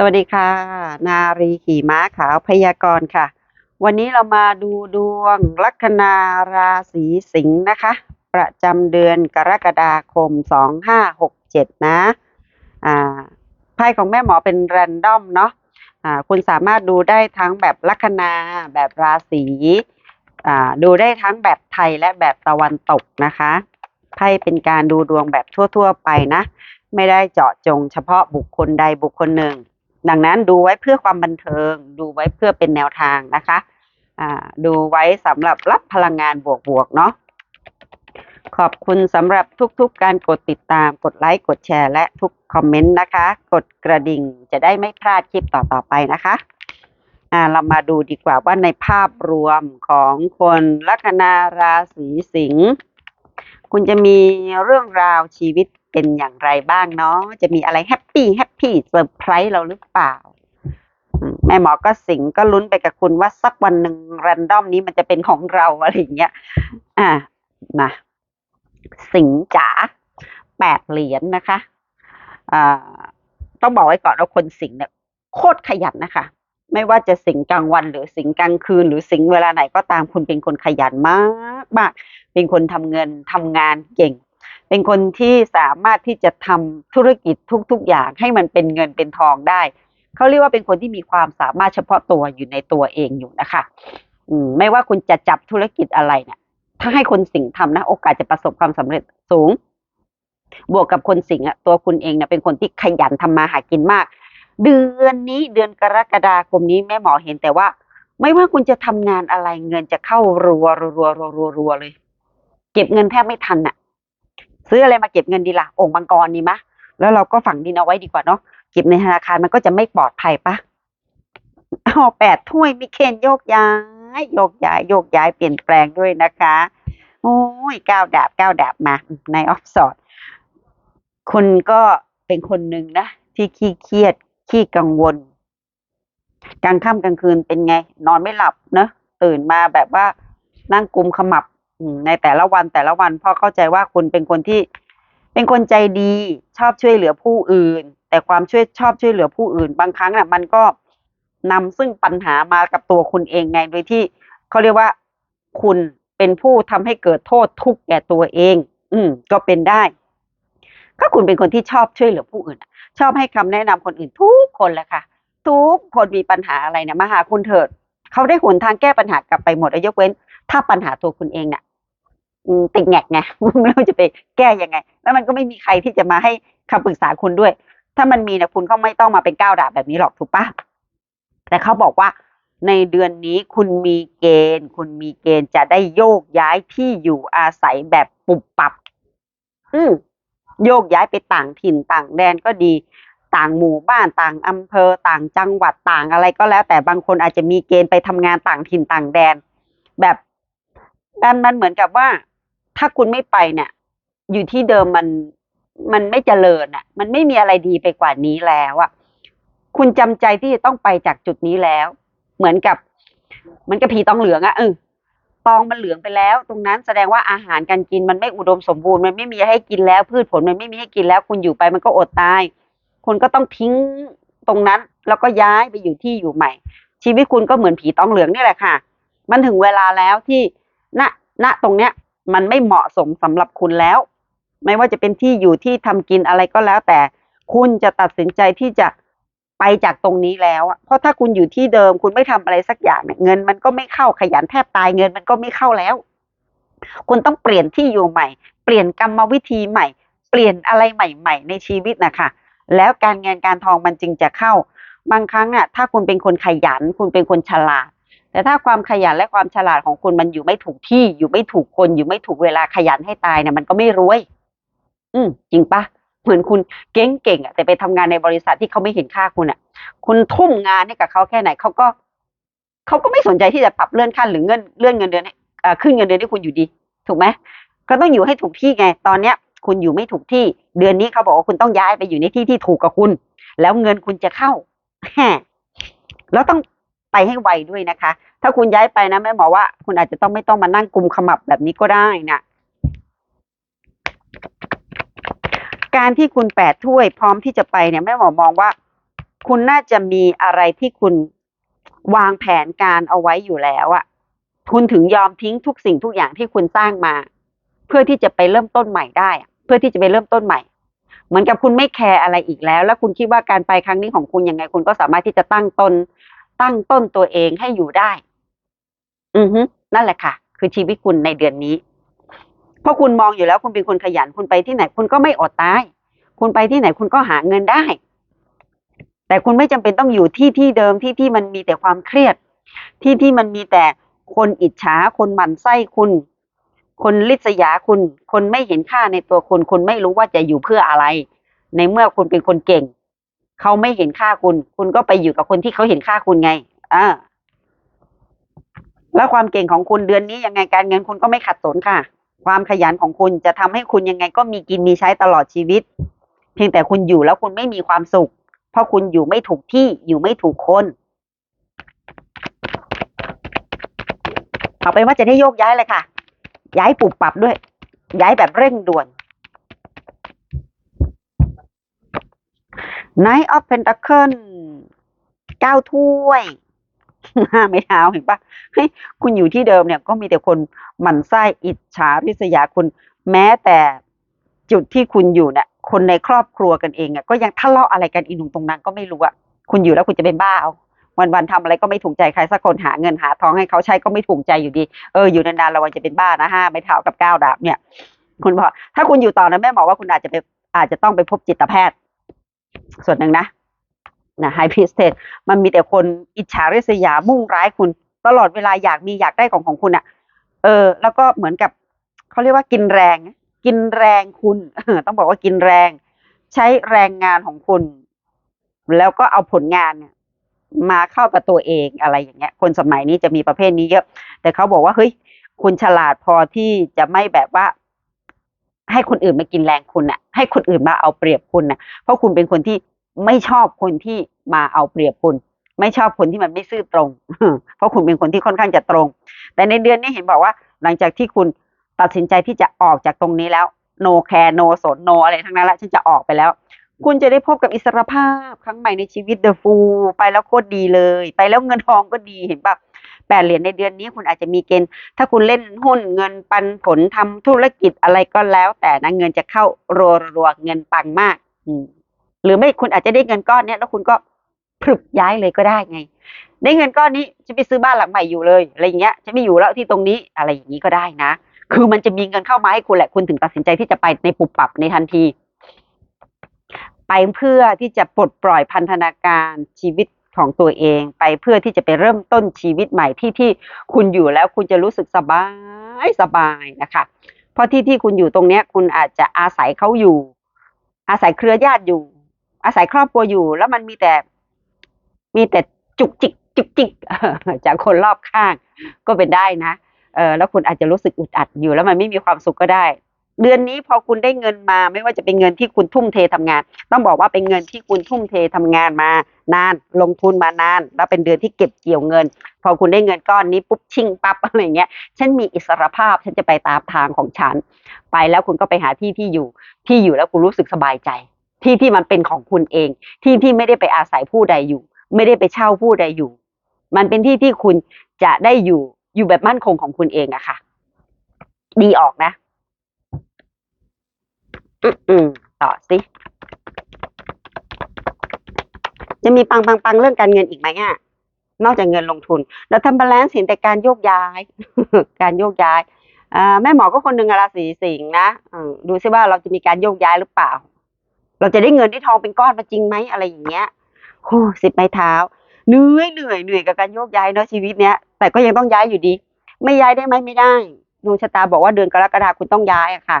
สวัสดีค่ะ นารีขี่ม้าขาวพยากรณ์ค่ะ วันนี้เรามาดูดวงลัคนาราศีสิงห์นะคะ ประจำเดือนกรกฎาคม 2567 นะอ่าไพ่ของแม่หมอเป็นแรนดอมเนาะอ่าคุณสามารถดูได้ทั้งแบบลัคนาแบบราศีอ่าดูได้ทั้งแบบไทยและแบบตะวันตกนะคะไพ่เป็นการดูดวงแบบทั่ว ๆ ไปนะ ไม่ได้เจาะจงเฉพาะบุคคลใดบุคคลหนึ่ง ดังนั้นดูไว้เพื่อความบันเทิง ดูไว้เพื่อเป็นแนวทางนะคะอ่าดูไว้สำหรับรับพลังงานบวกๆเนาะขอบคุณสำหรับทุกๆการกดติดตาม กดไลค์ กดแชร์ และทุกคอมเมนต์นะคะ กดกระดิ่งจะได้ไม่พลาดคลิปต่อๆไปนะคะอ่าเรามาดูดีกว่าว่าในภาพรวมของคนลัคนาราศีสิงห์คุณจะมีเรื่องราวชีวิต เป็นอย่างไรบ้างเนาะจะมีอะไรแฮปปี้แฮปปี้เซอร์ไพรส์เราหรือเปล่าแม่หมอก็สิงก็ลุ้นไปกับคุณว่าสักวันหนึ่งแรนดอมนี้มันจะเป็นของเราอะไรอย่างเงี้ย อ่านะสิงจ๋าแปดเหรียญนะคะอ่าต้องบอกไว้ก่อนว่าคนสิงเนี่ยโคตรขยันนะคะ ไม่ว่าจะสิงกลางวันหรือสิงกลางคืน หรือสิงเวลาไหนก็ตามคุณเป็นคนขยันมากมากเป็นคนทำเงินทำงานเก่ง เป็นคนที่สามารถที่จะทำธุรกิจทุก ๆ อย่างให้มันเป็นเงินเป็นทองได้เขาเรียกว่าเป็นคนที่มีความสามารถเฉพาะตัวอยู่ในตัวเองอยู่นะคะ อืมไม่ว่าคุณจะจับธุรกิจอะไรเนี่ยถ้าให้คนสิงห์ทำนะ โอกาสจะประสบความสำเร็จสูง บวกกับคนสิงห์อะตัวคุณเองเนี่ยเป็นคนที่ขยันทำมาหากินมาก เดือนนี้เดือนกรกฎาคมนี้แม่หมอเห็นแต่ว่า ไม่ว่าคุณจะทำงานอะไรเงินจะเข้ารัวรัวรัวรัวรัวรัวเลย เก็บเงินแทบไม่ทันอะ ซื้ออะไรมาเก็บเงินดีละ่ะองค์มังกรดีมะแล้วเราก็ฝังดินเอาไว้ดีกว่าเนาะเก็บในธนาคารมันก็จะไม่ปลอดภัยปะเอาแปดถ้วยมีเคนโยกย้ายโยกย้ายโยกย้ายเปลี่ยนแปลงด้วยนะคะโอ้ยก้าวดาบก้าวดาบมาในออฟสอดคุณก็เป็นคนหนึ่งนะที่ขี้เครียดขี้กังวลกลางค่ำกลางคืนเป็นไง นอนไม่หลับเนะตื่นมาแบบว่านั่งกุมขมับ ในแต่ละวันแต่ละวันพราะเข้าใจว่าคุณเป็นคนที่เป็นคนใจดีชอบช่วยเหลือผู้อื่น แต่ความช่วยชอบช่วยเหลือผู้อื่น บางครั้งน่ะ มันก็นำซึ่งปัญหามากับตัวคุณเองไงโดยที่เขาเรียกว่าคุณเป็นผู้ทำให้เกิดโทษทุกข์แก่ตัวเอง อืม ก็เป็นได้ ก็คุณเป็นคนที่ชอบช่วยเหลือผู้อื่น ชอบให้คำแนะนำคนอื่นทุกคนแหละค่ะ ทุกคนมีปัญหาอะไรเนี่ยมาหาคุณเถิดเขาได้หนทางแก้ปัญหากลับไปหมดอะยกเว้น ถ้าปัญหาตัวคุณเองเนี่ย ติดแงกไงไม่รู้จะไปแก้ยังไง แล้วมันก็ไม่มีใครที่จะมาให้คำปรึกษาคุณด้วย ถ้ามันมีนี่ยคุณก็ไม่ต้องมาเป็นก้าวดาบแบบนี้หรอกถูกปะแต่เขาบอกว่าในเดือนนี้คุณมีเกณฑ์ คุณมีเกณฑ์จะได้โยกย้ายที่อยู่อาศัยแบบปุบปับ อืมโยกย้ายไปต่างถิ่นต่างแดนก็ดี ต่างหมู่บ้านต่างอำเภอต่างจังหวัดต่างอะไรก็แล้ว แต่บางคนอาจจะมีเกณฑ์ไปทำงานต่างถิ่นต่างแดน แบบมันมันเหมือนกับว่า ถ้าคุณไม่ไปเนี่ย อยู่ที่เดิมมันมันไม่เจริญอะ มันไม่มีอะไรดีไปกว่านี้แล้วอะคุณจำใจที่จะต้องไปจากจุดนี้แล้ว เหมือนกับมือนกับผีตองเหลืองอะเออตองมันเหลืองไปแล้ว ตรงนั้นแสดงว่าอาหารการกินมันไม่อุดมสมบูรณ์มันไม่มีให้กินแล้ว พืชผลมันไม่มีให้กินแล้ว คุณอยู่ไปมันก็อดตาย คุณก็ต้องทิ้งตรงนั้น แล้วก็ย้ายไปอยู่ที่อยู่ใหม่ ชีวิตคุณก็เหมือนผีตองเหลืองนี่แหละค่ะ มันถึงเวลาแล้วที่ณณตรงเนี้ย มันไม่เหมาะสมสำหรับคุณแล้ว ไม่ว่าจะเป็นที่อยู่ที่ทำกินอะไรก็แล้ว แต่คุณจะตัดสินใจที่จะไปจากตรงนี้แล้วเพราะถ้าคุณอยู่ที่เดิม คุณไม่ทำอะไรสักอย่างเนี่ยเงินมันก็ไม่เข้าขยันแทบตายเงินมันก็ไม่เข้าแล้ว คุณต้องเปลี่ยนที่อยู่ใหม่ เปลี่ยนกรรมวิธีใหม่ เปลี่ยนอะไรใหม่ ๆ ในชีวิตนะคะแล้วการเงินการทองมันจึงจะเข้า บางครั้งอะถ้าคุณเป็นคนขยัน คุณเป็นคนฉลาด แต่ถ้าความขยันและความฉลาดของคุณมันอยู่ไม่ถูกที่ อยู่ไม่ถูกคน อยู่ไม่ถูกเวลาขยันให้ตายเนี่ยมันก็ไม่รวย อืมจริงปะเหมือนคุณเก่งๆอะแต่ไปทำงานในบริษัทที่เขาไม่เห็นค่าคุณอะคุณทุ่มงานให้กับเขาแค่ไหนเขาก็เขาก็ไม่สนใจที่จะปรับเลื่อนขั้นหรือเงินเลื่อนเงินเดือนอ่อขึ้นเงินเดือนให้คุณอยู่ดี ถูกไหมก็ต้องอยู่ให้ถูกที่ไง ตอนเนี้ย คุณอยู่ไม่ถูกที่ เดือนนี้เขาบอกว่าคุณต้องย้ายไปอยู่ในที่ที่ถูกกับคุณ แล้วเงินคุณจะเข้าแล้วต้อง ไปให้ไวด้วยนะคะ ถ้าคุณย้ายไปนะแม่หมอว่า คุณอาจจะต้องไม่ต้องมานั่งกุมขมับแบบนี้ก็ได้นะการที่คุณแปดถ้วยพร้อมที่จะไปเนี่ยแม่หมอมองว่า คุณน่าจะมีอะไรที่คุณวางแผนการเอาไว้อยู่แล้วอะคุณถึงยอมทิ้งทุกสิ่งทุกอย่างที่คุณสร้างมา เพื่อที่จะไปเริ่มต้นใหม่ได้ เพื่อที่จะไปเริ่มต้นใหม่ เหมือนกับคุณไม่แคร์อะไรอีกแล้ว แล้วคุณคิดว่าการไปครั้งนี้ของคุณยังไง คุณก็สามารถที่จะตั้งตน ตั้งต้นตัวเองให้อยู่ได้ อือฮึนั่นแหละค่ะ คือชีวิตคุณในเดือนนี้ เพราะคุณมองอยู่แล้วคุณเป็นคนขยันคุณไปที่ไหน คุณก็ไม่อดตาย คุณไปที่ไหนคุณก็หาเงินได้ แต่คุณไม่จำเป็นต้องอยู่ที่ที่เดิมที่ที่มันมีแต่ความเครียด ที่ที่มันมีแต่คนอิจฉาคนหมั่นไส้คุณ คนลิษยาคุณ คนไม่เห็นค่าในตัวคุณ คุณไม่รู้ว่าจะอยู่เพื่ออะไร ในเมื่อคุณเป็นคนเก่ง เขาไม่เห็นค่าคุณ คุณก็ไปอยู่กับคนที่เขาเห็นค่าคุณไงอ่าแล้วความเก่งของคุณเดือนนี้ยังไงการเงินคุณก็ไม่ขัดสนค่ะ ความขยันของคุณจะทำให้คุณยังไงก็มีกินมีใช้ตลอดชีวิต เพียงแต่คุณอยู่แล้วคุณไม่มีความสุข เพราะคุณอยู่ไม่ถูกที่อยู่ไม่ถูกคนเอาไปนว่าจะได้โยกย้ายเลยค่ะ ย้ายปรับปรับด้วย ย้ายแบบเร่งด่วน Knight of Pentacle เก้าถ้วยห้าไม้เท้าเห็นปะเฮ้ยคุณอยู่ที่เดิมเนี่ยก็มีแต่คนหมั่นไส้อิจฉาริษยาคุณ แม้แต่จุดที่คุณอยู่เนี่ยคนในครอบครัวกันเองอะก็ยังทะเลาะอะไรกันอีหนุ่มตรงนั้นก็ไม่รู้อะคุณอยู่แล้วคุณจะเป็นบ้าเอาวันๆทำอะไรก็ไม่ถูกใจใครสักคนหาเงินหาทองให้เขาใช้ก็ไม่ถูกใจอยู่ดี เอออยู่นานๆเราวันจะเป็นบ้านะห้าไม้เท้ากับเก้าดาบเนี่ย คุณบอกถ้าคุณอยู่ต่อนะแม่หมอว่าคุณอาจจะไปอาจจะต้องไปพบจิตแพทย์ ส่วนหนึ่งนะนะไฮพิสเทสมันมีแต่คนอิจฉาริษยามุ่งร้ายคุณ ตลอดเวลาอยากมีอยากได้ของของคุณอะ่ะ เออ แล้วก็เหมือนกับเขาเรียกว่ากินแรง กินแรงคุณต้องบอกว่ากินแรง ใช้แรงงานของคุณ แล้วก็เอาผลงานเนี่ยมาเข้ากับตัวเองอะไรอย่างเงี้ย คนสมัยนี้จะมีประเภทนี้เยอะ แต่เขาบอกว่าเฮ้ยคุณฉลาดพอที่จะไม่แบบว่า ให้คนอื่นมากินแรงคุณน่ะ ให้คนอื่นมาเอาเปรียบคุณน่ะ เพราะคุณเป็นคนที่ไม่ชอบคนที่มาเอาเปรียบคุณ ไม่ชอบคนที่มันไม่ซื่อตรง เพราะคุณเป็นคนที่ค่อนข้างจะตรง แต่ในเดือนนี้เห็นบอกว่า หลังจากที่คุณตัดสินใจที่จะออกจากตรงนี้แล้ว no care no สน no อะไรทั้งนั้นละฉันจะออกไปแล้ว คุณจะได้พบกับอิสรภาพครั้งใหม่ในชีวิต The Fool ไปแล้วโคตรดีเลย ไปแล้วเงินทองก็ดีเห็นปะ แปดเหรียญในเดือนนี้คุณอาจจะมีเกณฑ์ถ้าคุณเล่นหุ้นเงินปันผลทำธุรกิจอะไรก็แล้ว แต่นะเงินจะเข้ารัวๆเงินปังมากอืหรือไม่คุณอาจจะได้เงินก้อนเนี้ยแล้วคุณก็พรึบย้ายเลยก็ได้ไง ได้เงินก้อนนี้จะไปซื้อบ้านหลังใหม่อยู่เลยอะไรอย่างเงี้ยจะไม่อยู่แล้วที่ตรงนี้อะไรอย่างนี้ก็ได้นะ คือมันจะมีเงินเข้ามาให้คุณแหละคุณถึงตัดสินใจที่จะไปในปุบปับในทันที ไปเพื่อที่จะปลดปล่อยพันธนาการชีวิต ของตัวเองไปเพื่อที่จะไปเริ่มต้นชีวิตใหม่ที่ที่คุณอยู่แล้วคุณจะรู้สึกสบายสบายนะคะเพราะที่ที่คุณอยู่ตรงเนี้ยคุณอาจจะอาศัยเขาอยู่ อาศัยเครือญาติอยู่ อาศัยครอบครัวอยู่ แล้วมันมีแต่ มีแต่จุกจิกจุกจิกจากคนรอบข้างก็เป็นได้นะเออแล้วคุณอาจจะรู้สึกอึดอัดอยู่แล้วมันไม่มีความสุขก็ได้ เดือนนี้พอคุณได้เงินมา ไม่ว่าจะเป็นเงินที่คุณทุ่มเททำงาน ต้องบอกว่าเป็นเงินที่คุณทุ่มเททำงานมานานลงทุนมานาน แล้วเป็นเดือนที่เก็บเกี่ยวเงิน พอคุณได้เงินก้อนนี้ปุ๊บชิ่งปั๊บอะไรเงี้ยฉันมีอิสรภาพฉันจะไปตามทางของฉัน ไปแล้วคุณก็ไปหาที่ที่อยู่ ที่อยู่แล้วคุณรู้สึกสบายใจ ที่ที่มันเป็นของคุณเอง ที่ที่ไม่ได้ไปอาศัยผู้ใดอยู่ ไม่ได้ไปเช่าผู้ใดอยู่ มันเป็นที่ที่คุณจะได้อยู่อยู่แบบมั่นคงของคุณเองอะค่ะ ดีออกนะ ต่อสิ จะมีปังปังปังเรื่องการเงินอีกไหมอะ นอกจากเงินลงทุน เราทำบาลานซ์เห็นแต่การโยกย้าย การโยกย้ายแม่หมอก็คนหนึ่งราศีสิงห์นะดูซิว่าเราจะมีการโยกย้ายหรือเปล่า เราจะได้เงินได้ทองเป็นก้อนมาจริงไหมอะไรอย่างเงี้ยโอ้สิบไม้เท้าเหนื่อยเหนื่อยเหนื่อยกับการโยกย้ายเนาะชีวิตเนี้ยแต่ก็ยังต้องย้ายอยู่ดี ไม่ย้ายได้ไหมไม่ได้ดวงชะตาบอกว่าเดือนกรกฎาคมคุณต้องย้ายอะค่ะ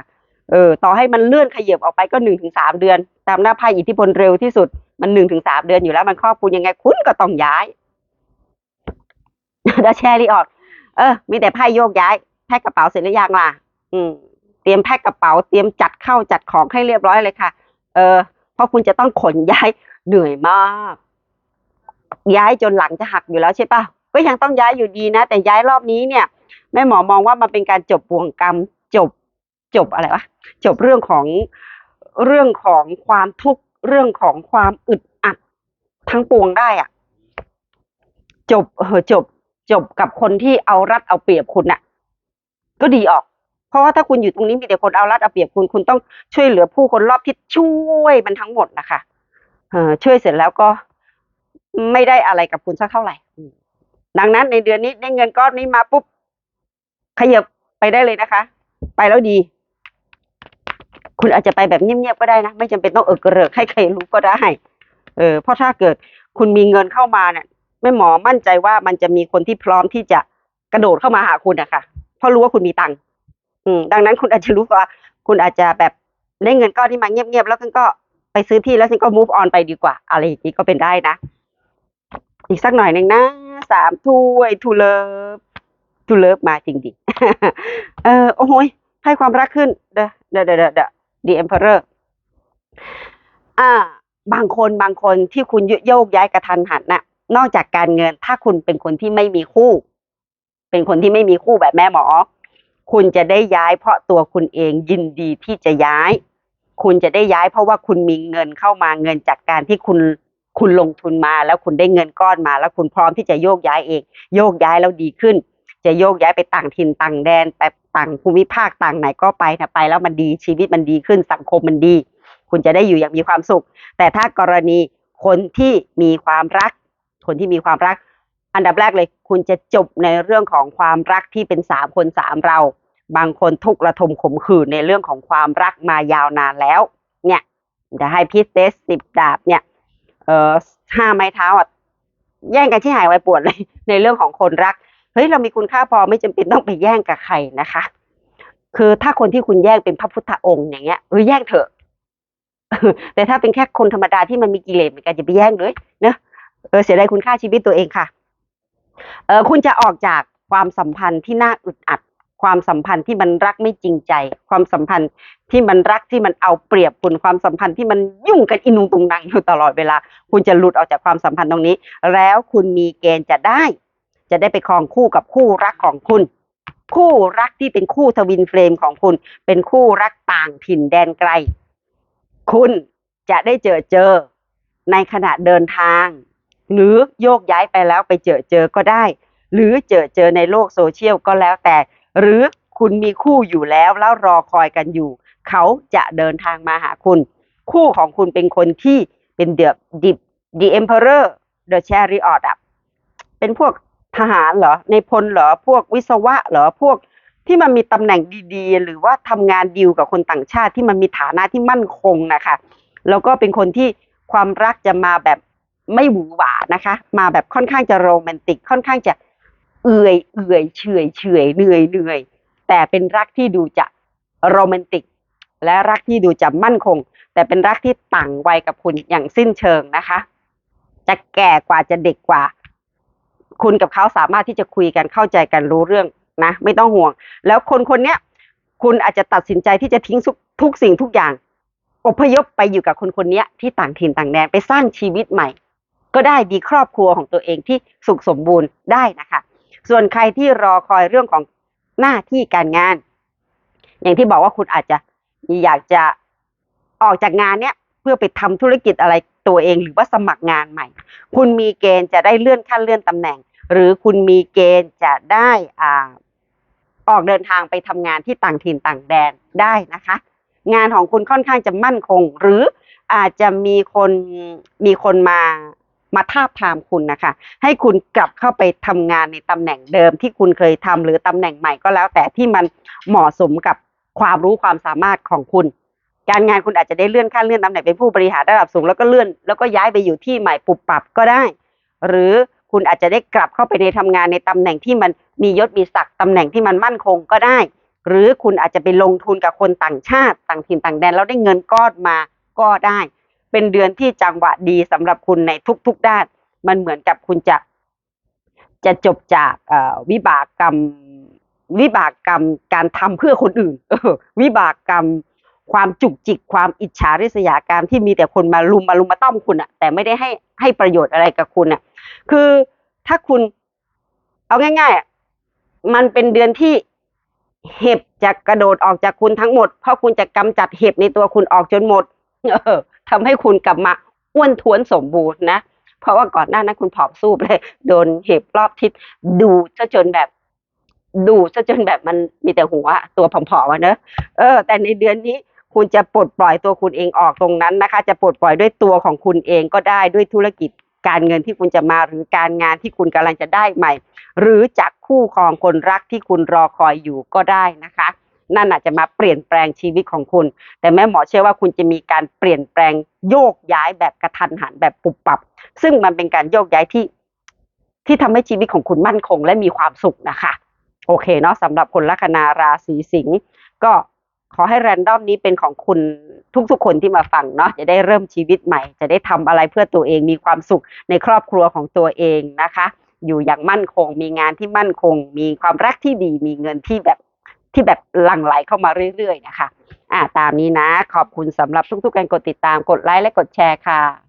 เออต่อให้มันเลื่อนขยับออกไปก็หนึ่งถึงสามเดือน ตามหน้าไพ่อิทธิพลเร็วที่สุดมันหนึ่งถึงสามเดือนอยู่แล้วมันครอบคลุมยังไงคุณก็ต้องย้ายแล้วแชร์รีออก เออ มีแต่ไพ่โยกย้ายแพ็คกระเป๋าเสร็จหรือยังล่ะ อืม เตรียมแพ็คกระเป๋า เตรียมจัดเข้าจัดของให้เรียบร้อยเลยค่ะ เออเพราะคุณจะต้องขนย้ายเหนื่อยมาก ย้ายจนหลังจะหักอยู่แล้วใช่ปะก็ยังต้องย้ายอยู่ดีนะ แต่ย้ายรอบนี้เนี่ยแม่หมอมองว่ามันเป็นการจบบ่วงกรรมจบจบอะไรวะ จบเรื่องของเรื่องของความทุกข์เรื่องของความอึดอัดทั้งปวงได้อะจบเออจบจบกับคนที่เอารัดเอาเปรียบคุณน่ะ ก็ดีออก เพราะว่าถ้าคุณอยู่ตรงนี้มีแต่คนเอารัดเอาเปรียบคุณคุณต้องช่วยเหลือผู้คนรอบที่ช่วยมันทั้งหมดนะคะเออช่วยเสร็จแล้วก็ไม่ได้อะไรกับคุณสักเท่าไหร่ดังนั้นในเดือนนี้ได้เงินก้อนนี้มาปุ๊บขยับไปได้เลยนะคะ ไปแล้วดี คุณอาจจะไปแบบเงียบๆก็ได้นะ ไม่จำเป็นต้องเออกระเริกให้ใครรู้ก็ได้ เออเพราะถ้าเกิดคุณมีเงินเข้ามาเนี่ยแม่หมอมั่นใจว่ามันจะมีคนที่พร้อมที่จะกระโดดเข้ามาหาคุณนะคะเพราะรู้ว่าคุณมีตังค์ดังนั้นคุณอาจจะรู้ว่า คุณอาจจะแบบได้เงินก้อนที่มาเงียบๆแล้วคุณก็ไปซื้อที่แล้วฉันก็ move on ไปดีกว่า อะไรอย่างนี้ก็เป็นได้นะ อีกสักหน่อยหนึ่งนะสามถ้วยทูเลิฟทูเลิฟมาจริงดิเออโอ้ยให้ความรักขึ้นเดเดเดเดเด The Emperor อ่า บางคนบางคนที่คุณโยกย้ายกระทันหันน่ะ นอกจากการเงิน ถ้าคุณเป็นคนที่ไม่มีคู่ เป็นคนที่ไม่มีคู่แบบแม่หมอ คุณจะได้ย้ายเพราะตัวคุณเองยินดีที่จะย้าย คุณจะได้ย้ายเพราะว่าคุณมีเงินเข้ามาเงินจากการที่คุณคุณลงทุนมาแล้วคุณได้เงินก้อนมา แล้วคุณพร้อมที่จะโยกย้ายเอง โยกย้ายแล้วดีขึ้น จะโยกย้ายไปต่างถิ่นต่างแดนไป ต่างภูมิภาคต่างไหนก็ไปนะไปแล้วมันดีชีวิตมันดีขึ้นสังคมมันดี คุณจะได้อยู่อย่างมีความสุข แต่ถ้ากรณีคนที่มีความรัก คนที่มีความรัก อันดับแรกเลย คุณจะจบในเรื่องของความรักที่เป็นสามคนสามเรา บางคนทุกข์ระทมขมขื่นในเรื่องของความรักมายาวนานแล้ว เนี่ยจะให้พี่เตสสิบดาบเนี่ยเออห้าไม้เท้าอะแย่งกันที่หายไวปวดเลยในเรื่องของคนรัก ฮ้ยเรามีคุณค่าพอไม่จำเป็นต้องไปแย่งกับใครนะคะ คือถ้าคนที่คุณแย่งเป็นพระพุทธองค์อย่างเงี้ยเออแย่งเถอะ แต่ถ้าเป็นแค่คนธรรมดาที่มันมีกิเลสเหมือนกันจะไปแย่งเลยเนอะเออเสียดายคุณค่าชีวิตตัวเองค่ะ เออคุณจะออกจากความสัมพันธ์ที่น่าอึดอัด ความสัมพันธ์ที่มันรักไม่จริงใจ ความสัมพันธ์ที่มันรักที่มันเอาเปรียบคุณความสัมพันธ์ที่มันยุ่งกันอินุงตุงนังอยู่ตลอดเวลา คุณจะหลุดออกจากความสัมพันธ์ตรงนี้ แล้วคุณมีเกณฑ์จะได้ จะได้ไปครองคู่กับคู่รักของคุณ คู่รักที่เป็นคู่ทวินเฟรมของคุณ เป็นคู่รักต่างถิ่นแดนไกล คุณจะได้เจอเจอ ในขณะเดินทาง หรือโยกย้ายไปแล้วไปเจอเจอก็ได้ หรือเจอเจอในโลกโซเชียลก็แล้วแต่ หรือคุณมีคู่อยู่แล้วแล้วรอคอยกันอยู่ เขาจะเดินทางมาหาคุณ คู่ของคุณเป็นคนที่เป็นเดือบดิบ the emperor the chariot เป็นพวก ทหารเหรอในพลเหรอพวกวิศวะเหรอพวกที่มันมีตำแหน่งดีๆ หรือว่าทำงานดีลกับคนต่างชาติที่มันมีฐานะที่มั่นคงนะคะแล้วก็เป็นคนที่ความรักจะมาแบบไม่หวือหวานะคะ มาแบบค่อนข้างจะโรแมนติกค่อนข้างจะเอื่อยเอื่อยเฉยเฉยเหนื่อยเหนื่อยแต่เป็นรักที่ดูจะโรแมนติก และรักที่ดูจะมั่นคง แต่เป็นรักที่ต่างวัยกับคุณอย่างสิ้นเชิงนะคะ จะแก่กว่าจะเด็กกว่า คุณกับเขาสามารถที่จะคุยกันเข้าใจกันรู้เรื่องนะ ไม่ต้องห่วง แล้วคนคนเนี้ยคุณอาจจะตัดสินใจที่จะทิ้งทุกทุกสิ่งทุกอย่างอพยพไปอยู่กับคนคนนี้ที่ต่างถิ่นต่างแดนไปสร้างชีวิตใหม่ ก็ได้มีครอบครัวของตัวเองที่สุขสมบูรณ์ได้นะคะ ส่วนใครที่รอคอยเรื่องของหน้าที่การงาน อย่างที่บอกว่าคุณอาจจะอยากจะออกจากงานเนี้ยเพื่อไปทำธุรกิจอะไรตัวเองหรือว่าสมัครงานใหม่ คุณมีเกณฑ์จะได้เลื่อนขั้นเลื่อนตำแหน่ง หรือคุณมีเกณฑ์จะได้อ่าออกเดินทางไปทำงานที่ต่างถิ่นต่างแดนได้นะคะ งานของคุณค่อนข้างจะมั่นคง หรืออาจจะมีคนมีคนมามาทาบทามคุณนะคะ ให้คุณกลับเข้าไปทำงานในตำแหน่งเดิมที่คุณเคยทำหรือตำแหน่งใหม่ก็แล้ว แต่ที่มันเหมาะสมกับความรู้ความสามารถของคุณ การงานคุณอาจจะได้เลื่อนขั้นเลื่อนตำแหน่งเป็นผู้บริหารระดับสูงแล้วก็เลื่อนแล้วก็ย้ายไปอยู่ที่ใหม่ปุบปับก็ได้ หรือ คุณอาจจะได้กลับเข้าไปในทำงานในตำแหน่งที่มันมียศมีศักดิ์ตำแหน่งที่มันมั่นคงก็ได้ หรือคุณอาจจะไปลงทุนกับคนต่างชาติต่างถิ่นต่างแดนแล้วได้เงินก้อนมาก็ได้ เป็นเดือนที่จังหวะดีสำหรับคุณในทุก ๆด้าน มันเหมือนกับคุณจะ จะจบจากวิบากกรรม วิบากกรรมการทำเพื่อคนอื่นวิบากกรรม ความจุกจิกความอิจฉาริษยาการที่มีแต่คนมาลุมมาลุมมาต้อมคุณอะแต่ไม่ได้ให้ให้ประโยชน์อะไรกับคุณอะคือถ้าคุณเอาง่ายๆมันเป็นเดือนที่เห็บจะกระโดดออกจากคุณทั้งหมด เพราะคุณจะกำจัดเห็บในตัวคุณออกจนหมด เออทำให้คุณกลับมาอ้วนท้วนสมบูรณ์นะ เพราะว่าก่อนหน้านั้นคุณผอมสูบเลย โดนเห็บรอบทิศดูซะจนแบบ ดูซะจนแบบมันมีแต่หัวตัวผอมๆอะเนอะเออ แต่ในเดือนนี้ คุณจะปลดปล่อยตัวคุณเองออกตรงนั้นนะคะ จะปลดปล่อยด้วยตัวของคุณเองก็ได้ด้วยธุรกิจการเงินที่คุณจะมาหรือการงานที่คุณกำลังจะได้ใหม่ หรือจากคู่ครองคนรักที่คุณรอคอยอยู่ก็ได้นะคะ นั่นอาจจะมาเปลี่ยนแปลงชีวิตของคุณ แต่แม่หมอเชื่อว่าคุณจะมีการเปลี่ยนแปลงโยกย้ายแบบกระทันหันแบบปุบปับ ซึ่งมันเป็นการโยกย้ายที่ ที่ทำให้ชีวิตของคุณมั่นคงและมีความสุขนะคะ โอเคเนาะสำหรับคนลัคนาราศีสิงห์ก็ ขอให้แรนดอมนี้เป็นของคุณทุกๆคนที่มาฟังเนาะจะได้เริ่มชีวิตใหม่ จะได้ทำอะไรเพื่อตัวเองมีความสุขในครอบครัวของตัวเองนะคะ อยู่อย่างมั่นคง มีงานที่มั่นคง มีความรักที่ดี มีเงินที่แบบที่แบบหลั่งไหลเข้ามาเรื่อยๆนะคะอ่าตามนี้นะ ขอบคุณสำหรับทุกๆการกดติดตามกดไลค์และกดแชร์ค่ะ